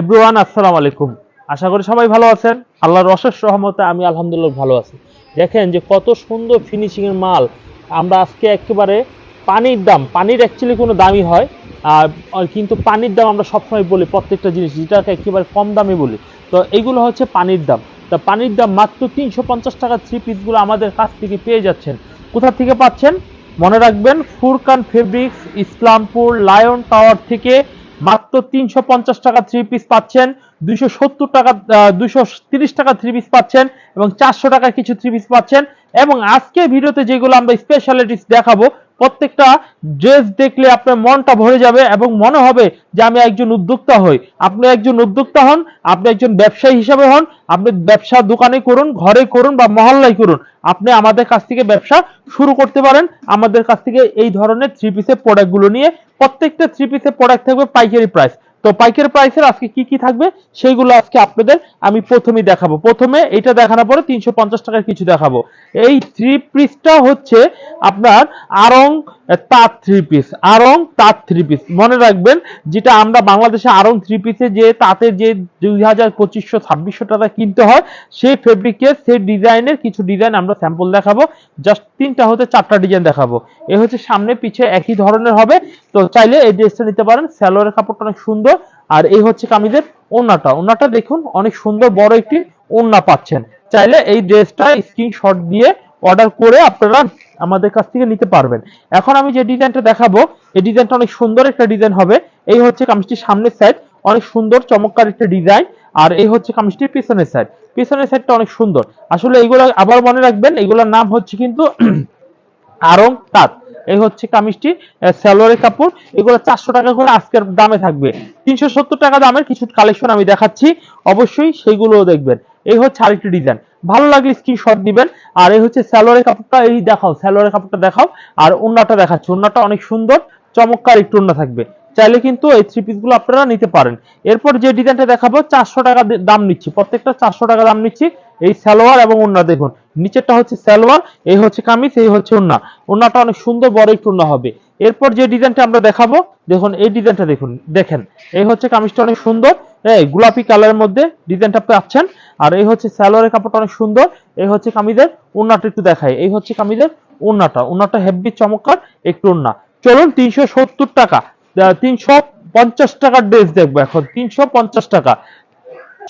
Everyone আসসালামু আলাইকুম। আশা করি সবাই ভালো আছেন। আল্লাহর অশেষ রহমতে আমি আলহামদুলিল্লাহ ভালো আছি। দেখেন যে কত সুন্দর ফিনিশিংয়ের মাল। আমরা আজকে একেবারে পানির দাম, পানির অ্যাকচুয়ালি কোনো দামই হয়। আর কিন্তু পানির দাম আমরা সবসময় বলি, প্রত্যেকটা জিনিস, যেটাকে একেবারে কম দামে বলি। তো এইগুলো হচ্ছে পানির দাম। তা পানির দাম মাত্র তিনশো পঞ্চাশ টাকার থ্রি পিসগুলো আমাদের কাছ থেকে পেয়ে যাচ্ছেন। কোথা থেকে পাচ্ছেন? মনে রাখবেন Furkan fabrics Islampur lion tower থেকে মাত্র তিনশো পঞ্চাশ টাকা থ্রি পিস পাচ্ছেন, দুইশো সত্তর টাকা দুইশো তিরিশ টাকা থ্রি পিস পাচ্ছেন এবং চারশো টাকা কিছু থ্রি পিস পাচ্ছেন। এবং আজকে ভিডিওতে যেগুলো আমরা স্পেশালিটিস দেখাবো প্রত্যেকটা ড্রেস দেখলে আপনার মনটা ভরে যাবে এবং মনে হবে যে আমি একজন উদ্যোক্তা হই। আপনি একজন উদ্যোক্তা হন, আপনি একজন ব্যবসায়ী হিসাবে হন, আপনি ব্যবসা দোকানে করুন, ঘরে করুন বা মহল্লায় করুন, আপনি আমাদের কাছ থেকে ব্যবসা শুরু করতে পারেন। আমাদের কাছ থেকে এই ধরনের থ্রি পিসের প্রোডাক্টগুলো নিয়ে প্রত্যেকটা থ্রি পিসের প্রোডাক্ট থাকবে পাইকারি প্রাইস তো পাইকারি প্রাইসের আজকে কি কি থাকবে সেইগুলো আজকে আপনাদের আমি প্রথমেই দেখাবো। প্রথমে এটা দেখানোর পরে তিনশো পঞ্চাশ টাকার কিছু দেখাবো। এই থ্রি পিসটা হচ্ছে আপনার আরং তাঁত থ্রি পিস আরং তাঁত থ্রি পিস মনে রাখবেন, যেটা আমরা বাংলাদেশে আরং থ্রি পিসে যে তাঁতের যে দুই হাজার পঁচিশশো, ছাব্বিশশো টাকা কিনতে হয়, সেই ফেব্রিকের সেই ডিজাইনের কিছু ডিজাইন আমরা স্যাম্পল দেখাবো। জাস্ট তিনটা হতে চারটা ডিজাইন দেখাবো। এ হচ্ছে সামনে, পিছে একই ধরনের হবে। তো চাইলে এই ড্রেসটা নিতে পারেন। স্যালোয়ারের কাপড়টা অনেক সুন্দর। আর এই হচ্ছে কামিজের ওন্নাটা ওন্নাটা দেখুন, অনেক সুন্দর, বড় একটি ওন্না পাচ্ছেন। চাইলে এই ড্রেসটা স্ক্রিনশট দিয়ে অর্ডার করে আপনারা আমাদের কাছ থেকে নিতে পারবেন। এখন আমি যে ডিজাইনটা দেখাবো, এই ডিজাইনটা অনেক সুন্দর একটা ডিজাইন হবে। এই হচ্ছে কামিজটির সামনের সাইড অনেক সুন্দর, চমৎকার একটা ডিজাইন আর এই হচ্ছে কামিজটির পিছনের সাইড পিছনের সাইডটা অনেক সুন্দর। আসলে এইগুলো আবার মনে রাখবেন এগুলোর নাম হচ্ছে কিন্তু আরং তাঁত। এই হচ্ছে কামিজটি স্যালোয়ারের কাপড়। এগুলো চারশো টাকা করে আজকের দামে থাকবে। তিনশো সত্তর টাকা দামের কিছু কালেকশন আমি দেখাচ্ছি। অবশ্যই সেইগুলোও দেখবেন। এই হচ্ছে আরেকটি ডিজাইন ভালো লাগলে স্ক্রিনশট দিবেন। আর এই হচ্ছে স্যালোয়ারের কাপড়টা, এই দেখাও স্যালোয়ারের কাপড়টা দেখাও। আর ওন্নাটা দেখাচ্ছি। ওন্নাটা অনেক সুন্দর, চমৎকার একটু ওন্না থাকবে। চাইলে কিন্তু এই থ্রি পিসগুলো আপনারা নিতে পারেন। এরপর যে ডিজাইনটা দেখাবো, চারশো টাকা দাম নিচ্ছি। প্রত্যেকটা চারশো টাকা দাম নিচ্ছি। এই সালোয়ার এবং ওন্না দেখুন, নিচেরটা হচ্ছে সালোয়ার, এই হচ্ছে কামিজ, এই হচ্ছে ওন্না ওন্নাটা অনেক সুন্দর, বড় একটু ওন্না হবে। এরপর যে ডিজাইনটা আমরা দেখাবো, দেখুন, এই ডিজাইনটা দেখুন, দেখেন, এই হচ্ছে কামিজটা অনেক সুন্দর। এই গোলাপি কালারের মধ্যে ডিজাইনটা পাচ্ছেন। আর এই হচ্ছে সালোয়ারের কাপড়টা অনেক সুন্দর। এই হচ্ছে কামিজের ওন্নাটা একটু দেখাই। এই হচ্ছে কামিজের ওন্নাটা ওন্নাটা হেভি চমৎকার, একটু ওন্না চলুন, তিনশো সত্তর টাকা। তিনশো পঞ্চাশ টাকার ড্রেস দেখব এখন। তিনশো পঞ্চাশ টাকা।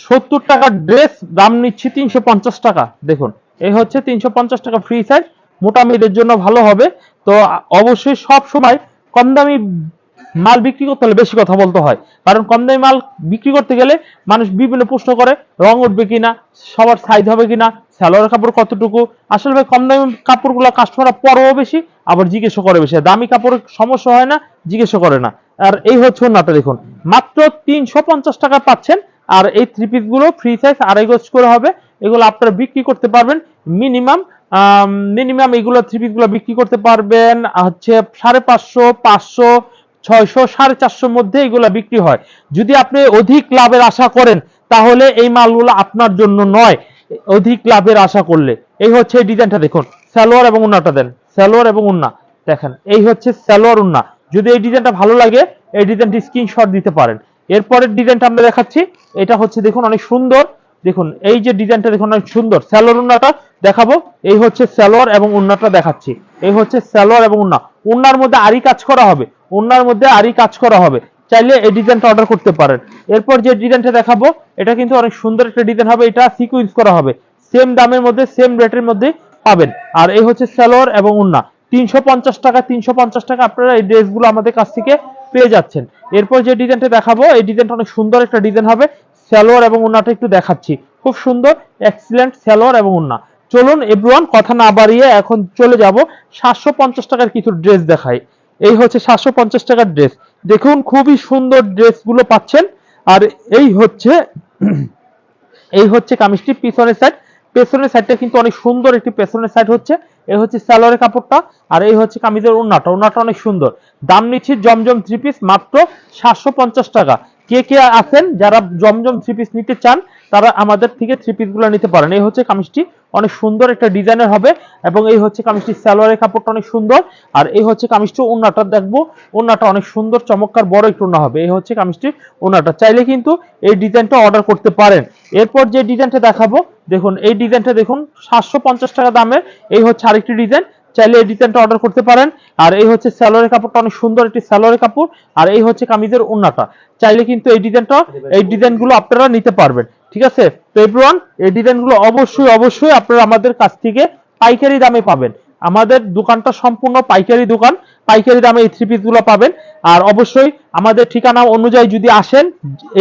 সত্তর টাকার ড্রেস দাম নিচ্ছি তিনশো পঞ্চাশ টাকা। দেখুন, এই হচ্ছে তিনশো পঞ্চাশ টাকা ফ্রি সাইজ মোটা মেয়েদের জন্য ভালো হবে। তো অবশ্যই সব সময় কম দামি মাল বিক্রি করতে হলে বেশি কথা বলতে হয়। কারণ কম দামি মাল বিক্রি করতে গেলে মানুষ বিভিন্ন প্রশ্ন করে, রং উঠবে কিনা, সবার সাইজ হবে কিনা স্যালোয়ার কাপড় কতটুকু? আসলে ভাই, কম দামি কাপড়গুলো কাস্টমাররা পরও বেশি, আবার জিজ্ঞেসও করে বেশি। দামি কাপড়ের সমস্যা হয় না, জিজ্ঞেসও করে না। আর এই হচ্ছে ওন্নাটা দেখুন। মাত্র তিনশো পঞ্চাশ টাকা পাচ্ছেন, আর এই থ্রি পিসগুলো ফ্রি সাইজ আড়াই গজ করে হবে। এগুলো আপনারা বিক্রি করতে পারবেন মিনিমাম মিনিমাম এগুলো থ্রি পিসগুলো বিক্রি করতে পারবেন হচ্ছে সাড়ে পাঁচশো পাঁচশো, ছয়শো, সাড়ে চারশোর মধ্যে এগুলো বিক্রি হয়। যদি আপনি অধিক লাভের আশা করেন, তাহলে এই মালগুলো আপনার জন্য নয়। অধিক লাভের আশা করলে। এই হচ্ছে এই ডিজাইনটা দেখুন। সালোয়ার এবং উন্নাটা দেন। সালোয়ার এবং উন্না। দেখেন, এই হচ্ছে সালোয়ার উন্না। যদি এই ডিজাইনটা ভালো লাগে, এই ডিজাইনটি স্ক্রিনশট দিতে পারেন। এরপরের ডিজাইনটা আমরা দেখাচ্ছি। এটা হচ্ছে, দেখুন, অনেক সুন্দর। দেখুন, এই যে ডিজাইনটা দেখুন, অনেক সুন্দর। স্যালোয়ার উন্নাটা দেখাবো। এই হচ্ছে স্যালোয়ার এবং উন্নাটা দেখাচ্ছি। এই হচ্ছে স্যালোয়ার এবং উন্না। উন্নার মধ্যে আরি কাজ করা হবে। উন্নার মধ্যে আরি কাজ করা হবে। চাইলে এই ডিজাইনটা অর্ডার করতে পারেন। এরপর যে ডিজাইনটা দেখাবো, এটা কিন্তু অনেক সুন্দর একটা ডিজাইন হবে। এটা সিকুয়েন্স করা হবে। সেম দামের মধ্যে সেম রেটের মধ্যে পাবেন। আর এই হচ্ছে স্যালোয়ার এবং উন্না তিনশো পঞ্চাশ টাকা, তিনশো পঞ্চাশ টাকা আপনারা এই ড্রেসগুলো আমাদের কাছ থেকে পেয়ে যাচ্ছেন। এরপর যে ডিজাইনটা দেখাবো, এই ডিজাইনটা অনেক সুন্দর একটা ডিজাইন হবে। স্যালোয়ার এবং উন্নাটা একটু দেখাচ্ছি। খুব সুন্দর এক্সিলেন্ট স্যালোয়ার এবং উন্না চলুন এভরিওয়ান কথা না বাড়িয়ে এখন চলে যাব। সাতশো পঞ্চাশ টাকার কিছু ড্রেস দেখাই। এই হচ্ছে সাতশো পঞ্চাশ টাকার ড্রেস দেখুন, খুবই সুন্দর ড্রেসগুলো পাচ্ছেন। আর এই হচ্ছে এই হচ্ছে কামিজটি পিছনের সাইড পেছনের সাইডটা কিন্তু অনেক সুন্দর একটি পেছনের সাইড হচ্ছে। এই হচ্ছে স্যালোয়ারের কাপড়টা, আর এই হচ্ছে কামিজের ওন্নাটা ওন্নাটা অনেক সুন্দর। দাম নিচ্ছি জমজম থ্রি পিস মাত্র সাতশো পঞ্চাশ টাকা। কে কে আছেন, যারা জমজম থ্রি পিস নিতে চান তারা আমাদের থেকে থ্রি পিসগুলো নিতে পারেন। এই হচ্ছে কামিজটি, অনেক সুন্দর একটা ডিজাইনের হবে এবং এই হচ্ছে কামিজটি সালোয়ারের কাপড়টা অনেক সুন্দর। আর এই হচ্ছে কামিজটি ওন্নাটা দেখব ওন্নাটা অনেক সুন্দর, চমৎকার, বড় একটু ওন্না হবে। এই হচ্ছে কামিজটি ওন্নাটা চাইলে কিন্তু এই ডিজাইনটা অর্ডার করতে পারেন। এরপর যে ডিজাইনটা দেখাবো, দেখুন, এই ডিজাইনটা দেখুন, সাতশো পঞ্চাশ টাকা দামের। এই হচ্ছে আরেকটি ডিজাইন, চাইলে এই ডিজাইনটা অর্ডার করতে পারেন। আর এই হচ্ছে স্যালোয়ারের কাপড়টা অনেক সুন্দর একটি স্যালোয়ারের কাপড় আর এই হচ্ছে কামিজের ওন্নাটা চাইলে কিন্তু এই ডিজাইনটা, এই ডিজাইনগুলো আপনারা নিতে পারবেন। ঠিক আছে? এভরিওয়ান এই ডিজাইনগুলো অবশ্যই অবশ্যই আপনারা আমাদের কাছ থেকে পাইকারি দামে পাবেন। আমাদের দোকানটা সম্পূর্ণ পাইকারি দোকান। পাইকারি দামে এই থ্রি পিসগুলো পাবেন। আর অবশ্যই আমাদের ঠিকানা অনুযায়ী যদি আসেন,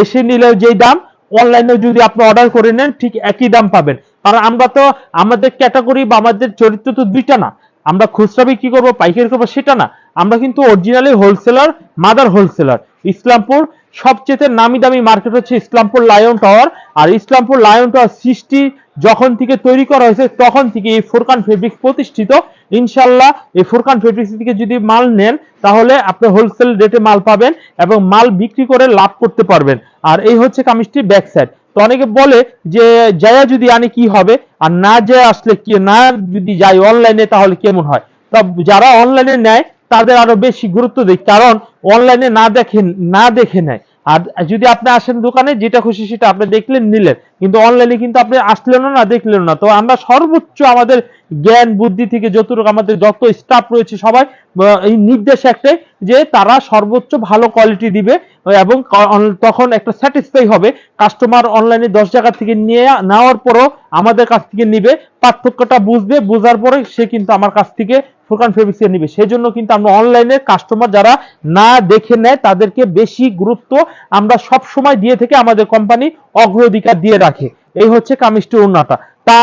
এসে নিলে যেই দাম অনলাইনে যদি আপনি অর্ডার করে নেন, ঠিক একই দাম পাবেন। কারণ আমরা তো, আমাদের ক্যাটাগরি বা আমাদের চরিত্র তো দুইটা না। আমরা খুচরা বিক্রি করব, পাইকারি করব, সেটা না। আমরা কিন্তু originally wholesaler mother wholesaler Islampur সবচেয়ে নামি দামি মার্কেট হচ্ছে ইসলামপুর লায়ন টাওয়ার আর ইসলামপুর লায়ন টাওয়ার সৃষ্টি যখন থেকে তৈরি করা হয়েছে, তখন থেকে এই ফোরকান ফেব্রিক্স প্রতিষ্ঠিত। ইনশাল্লাহ এই ফোরকান ফেব্রিক্স থেকে যদি মাল নেন, তাহলে আপনি হোলসেল রেটে মাল পাবেন এবং মাল বিক্রি করে লাভ করতে পারবেন। আর এই হচ্ছে কামিজটি ব্যাক সাইড তো অনেকে বলে যে, জায়া যদি আনি কি হবে? আর না যায় আসলে কি, না যদি যাই অনলাইনে তাহলে কেমন হয়? তা যারা অনলাইনে নেয়, তাদের আরও বেশি গুরুত্ব দিই কারণ অনলাইনে না দেখেন না দেখে নেয়। আর যদি আপনি আসেন দোকানে, যেটা খুশি সেটা আপনি দেখলেন, নিলেন। কিন্তু অনলাইনে কিন্তু আপনি আসলেন না দেখলেন না। তো আমরা সর্বোচ্চ আমাদের জ্ঞান, বুদ্ধি থেকে যতটুকু আমাদের যত স্টাফ রয়েছে সবাই এই নির্দেশ একটাই যে তারা সর্বোচ্চ ভালো কোয়ালিটি দিবে এবং তখন একটা স্যাটিসফাই হবে। কাস্টমার অনলাইনে দশ জায়গা থেকে নিয়ে নেওয়ার পরও আমাদের কাছ থেকে নিবে, পার্থক্যটা বুঝবে, বোঝার পরে সে কিন্তু আমার কাছ থেকে ফুরকান ফেব্রিক্স নিবে। সেই জন্য কিন্তু আমরা অনলাইনে কাস্টমার যারা না দেখে নেয়, তাদেরকে বেশি গুরুত্ব আমরা সব সময় দিয়ে থেকে আমাদের কোম্পানি অগ্রাধিকার দিয়ে রাখে। এই হচ্ছে কামিজটি উন্নতা তা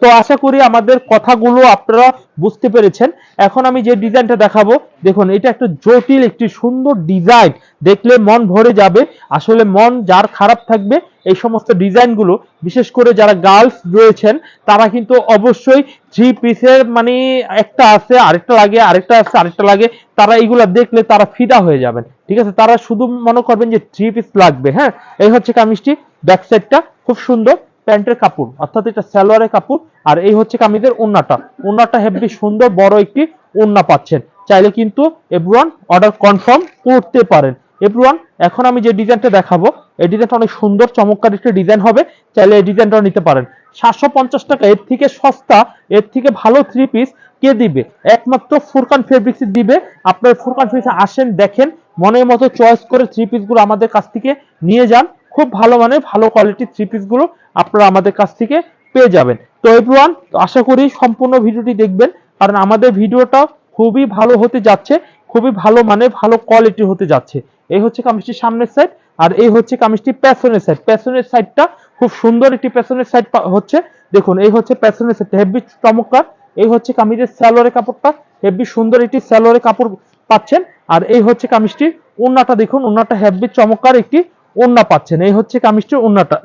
তো আশা করি আমাদের কথাগুলো আপনারা বুঝতে পেরেছেন। এখন আমি যে ডিজাইনটা দেখাবো, দেখুন, এটা একটা জটিল, একটি সুন্দর ডিজাইন দেখলে মন ভরে যাবে। আসলে মন যার খারাপ থাকবে, এই সমস্ত ডিজাইনগুলো বিশেষ করে যারা গার্লস রয়েছেন, তারা কিন্তু অবশ্যই থ্রি পিসের মানে একটা আছে, আরেকটা লাগে, আরেকটা আছে, আরেকটা লাগে। তারা এইগুলা দেখলে তারা ফিদা হয়ে যাবেন। ঠিক আছে? তারা শুধু মনে করবেন যে থ্রি পিস লাগবে হ্যাঁ? এই হচ্ছে কামিজটি ব্যাক সাইডটা খুব সুন্দর। প্যান্টের কাপড়, অর্থাৎ এটা সালোয়ারের কাপড়, আর এই হচ্ছে কামিজের ওন্নাটা ওন্নাটা হেভি সুন্দর, বড় একটি ওন্না পাচ্ছেন। চাইলে কিন্তু এভরিওয়ান অর্ডার কনফার্ম করতে পারেন। এভরিওয়ান, এখন আমি যে ডিজাইনটা দেখাবো, এই ডিজাইনটা অনেক সুন্দর, চমৎকার একটি ডিজাইন হবে। চাইলে এই ডিজাইনটা নিতে পারেন। সাতশো পঞ্চাশ টাকা, এর থেকে সস্তা, এর থেকে ভালো থ্রি পিস কে দিবে? একমাত্র ফুরকান ফেব্রিক্স দিবে। আপনার ফুরকান ফেব্রিক্স আসেন, দেখেন, মনের মতো চয়েস করে থ্রি পিসগুলো আমাদের কাছ থেকে নিয়ে যান। খুব ভালো মানের, ভালো কোয়ালিটির থ্রি পিসগুলো আপনারা আমাদের কাছ থেকে পেয়ে যাবেন। তো এভরিওয়ান আশা করি সম্পূর্ণ ভিডিওটি দেখবেন, কারণ আমাদের ভিডিওটা খুবই ভালো হতে যাচ্ছে, খুবই ভালো মানে ভালো কোয়ালিটি হতে যাচ্ছে। এই হচ্ছে কামিজটির সামনের সাইড আর এই হচ্ছে কামিজটি পেছনের সাইড পেছনের সাইডটা খুব সুন্দর একটি পেছনের সাইড হচ্ছে, দেখুন, এই হচ্ছে পেছনের সাইড হেভি চমৎকার। এই হচ্ছে কামিজের স্যালোয়ারের কাপড়টা হেভি সুন্দর একটি স্যালোয়ারের কাপড় পাচ্ছেন। আর এই হচ্ছে কামিজটির ওন্নাটা দেখুন ওন্নাটা হেভি চমৎকার একটি ওন্না পাচ্ছেন। এই হচ্ছে কামিজটির ওন্নাটা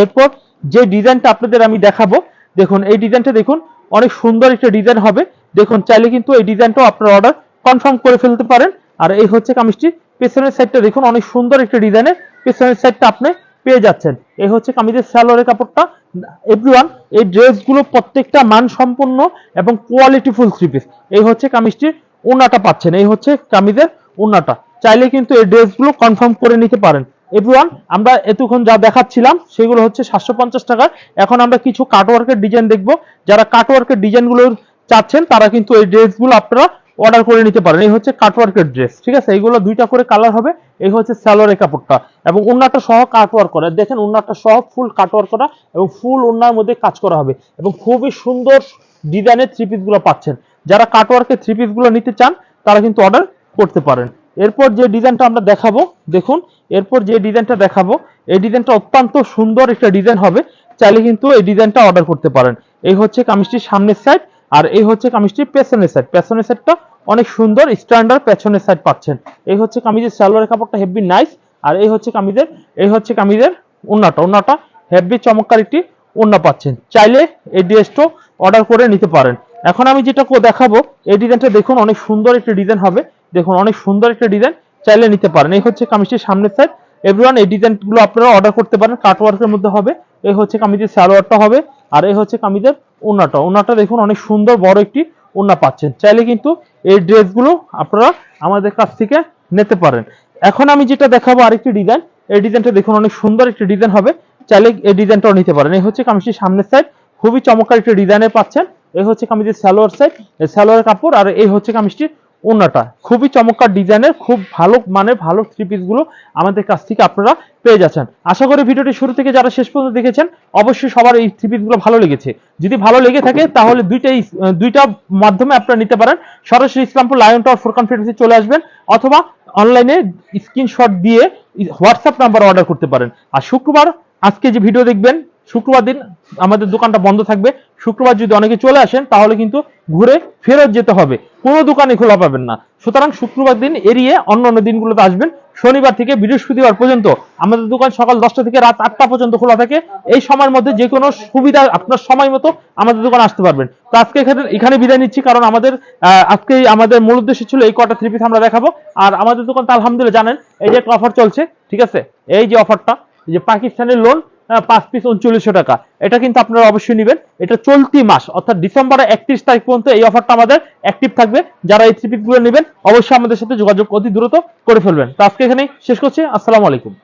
এরপর যে ডিজাইনটা আপনাদের আমি দেখাবো, দেখুন, এই ডিজাইনটা দেখুন, অনেক সুন্দর একটা ডিজাইন হবে। দেখুন, চাইলে কিন্তু এই ডিজাইনটাও আপনারা অর্ডার কনফার্ম করে ফেলতে পারেন। আর এই হচ্ছে কামিজটি পেছনের সাইডটা দেখুন, অনেক সুন্দর একটা ডিজাইনের পেছনের সাইডটা আপনি পেয়ে যাচ্ছেন। এই হচ্ছে কামিজের স্যালোয়ারের কাপড়টা। এভরিওয়ান এই ড্রেসগুলো প্রত্যেকটা মান সম্পন্ন এবং কোয়ালিটিফুল থ্রি পিস এই হচ্ছে কামিজটির ওনাটা পাচ্ছেন। এই হচ্ছে কামিজের ওনাটা চাইলে কিন্তু এই ড্রেসগুলো কনফার্ম করে নিতে পারেন। এভরিওয়ান আমরা এতক্ষণ যা দেখাচ্ছিলাম, সেগুলো হচ্ছে সাতশো পঞ্চাশ টাকার। এখন আমরা কিছু কাটওয়ার্কের ডিজাইন দেখব। যারা কাটওয়ার্কের ডিজাইনগুলো চাচ্ছেন, তারা কিন্তু এই ড্রেসগুলো আপনারা অর্ডার করে নিতে পারেন। এই হচ্ছে কাটওয়ার্কের ড্রেস ঠিক আছে? এইগুলো দুইটা করে কালার হবে। এই হচ্ছে স্যালোয়ারের কাপড়টা। এবং উন্নাটা সহ কাটওয়ার্ক করা। দেখেন উন্নাটা সহ ফুল কাটওয়ার্ক করা এবং ফুল উন্নার মধ্যে কাজ করা হবে। এবং খুবই সুন্দর ডিজাইনের থ্রি পিসগুলো পাচ্ছেন। যারা কাটওয়ার্কের থ্রি পিসগুলো নিতে চান, তারা কিন্তু অর্ডার করতে পারেন। এরপর যে ডিজাইনটা আমরা দেখাবো, দেখুন, এরপর যে ডিজাইনটা দেখাবো, এই ডিজাইনটা অত্যন্ত সুন্দর একটা ডিজাইন হবে। চাইলে কিন্তু এই ডিজাইনটা অর্ডার করতে পারেন। এই হচ্ছে কামিজটির সামনের সাইড আর এই হচ্ছে কামিজটির পেছনের সাইড পেছনের সাইডটা অনেক সুন্দর স্ট্যান্ডার্ড পেছনের সাইড পাচ্ছেন। এই হচ্ছে কামিজের সালোয়ারের কাপড়টা হেভি নাইস আর এই হচ্ছে কামিজের, এই হচ্ছে কামিজের ওন্নাটা ওন্নাটা হেভি চমৎকার একটি ওন্না পাচ্ছেন। চাইলে এই ড্রেসটা অর্ডার করে নিতে পারেন। এখন আমি যেটা দেখাবো, এই ডিজাইনটা দেখুন, অনেক সুন্দর একটি ডিজাইন হবে। দেখুন, অনেক সুন্দর একটা ডিজাইন চাইলে নিতে পারেন। এই হচ্ছে কামিজটির সামনের সাইড এভরিওয়ান এই ডিজাইনগুলো আপনারা অর্ডার করতে পারেন কাট ওয়ার্কের মধ্যে হবে। এই হচ্ছে কামিজের সালোয়ারটা হবে, আর এই হচ্ছে কামিজের ওনাটা ওনাটা দেখুন, অনেক সুন্দর বড় একটি ওনা পাচ্ছেন। চাইলে কিন্তু এই ড্রেসগুলো আপনারা আমাদের কাছ থেকে নিতে পারেন। এখন আমি যেটা দেখাবো আরেকটি ডিজাইন এই ডিজাইনটা দেখুন, অনেক সুন্দর একটি ডিজাইন হবে। চাইলে এই ডিজাইনটাও নিতে পারেন। এই হচ্ছে কামিজটির সামনের সাইড খুবই চমৎকার একটি ডিজাইনের পাচ্ছেন। এই হচ্ছে কামিজের সালোয়ার সাইড সালোয়ার কাপড়, আর এই হচ্ছে কামিজটির ওনাটা খুবই চমৎকার ডিজাইনের, খুব ভালো মানে ভালো থ্রি পিসগুলো আমাদের কাছ থেকে আপনারা পেয়ে যাচ্ছেন। আশা করি ভিডিওটি শুরু থেকে যারা শেষ পর্যন্ত দেখেছেন, অবশ্যই সবার এই থ্রি পিসগুলো ভালো লেগেছে। যদি ভালো লেগে থাকে, তাহলে দুইটাই, দুইটা মাধ্যমে আপনারা নিতে পারেন। সরাসরি ইসলামপুর লায়ন টাওয়ার ফোরকান ফিটনেসে চলে আসবেন, অথবা অনলাইনে স্ক্রিনশট দিয়ে হোয়াটসঅ্যাপ নাম্বার অর্ডার করতে পারেন। আর শুক্রবার আজকে যে ভিডিও দেখবেন শুক্রবার দিন আমাদের দোকানটা বন্ধ থাকবে। শুক্রবার যদি অনেকে চলে আসেন, তাহলে কিন্তু ঘুরে ফেরত যেতে হবে। কোনো দোকানে খোলা পাবেন না। সুতরাং শুক্রবার দিন এড়িয়ে অন্য অন্য দিনগুলোতে আসবেন। শনিবার থেকে বৃহস্পতিবার পর্যন্ত আমাদের দোকান সকাল দশটা থেকে রাত আটটা পর্যন্ত খোলা থাকে। এই সময়ের মধ্যে যে কোনো সুবিধা আপনার সময় মতো আমাদের দোকানে আসতে পারবেন। তো আজকে এখানে এখানে বিদায় নিচ্ছি, কারণ আমাদের আজকে আমাদের মূল উদ্দেশ্য ছিল এই কটা থ্রি পিস আমরা দেখাবো। আর আমাদের দোকান তো আলহামদুলিল্লাহ জানেন, এই যে একটা অফার চলছে, ঠিক আছে? এই যে অফারটা যে পাকিস্তানের লোন পাঁচ পিস উনচল্লিশশো টাকা। এটা কিন্তু আপনারা অবশ্যই নেবেন। এটা চলতি মাস, অর্থাৎ ডিসেম্বরের একত্রিশ তারিখ পর্যন্ত এই অফারটা আমাদের অ্যাক্টিভ থাকবে। যারা এই থ্রি পিসগুলো নেবেন, অবশ্যই আমাদের সাথে যোগাযোগ অতি দ্রুত করে ফেলবেন। তো আজকে এখানেই শেষ করছি। আসসালামু আলাইকুম।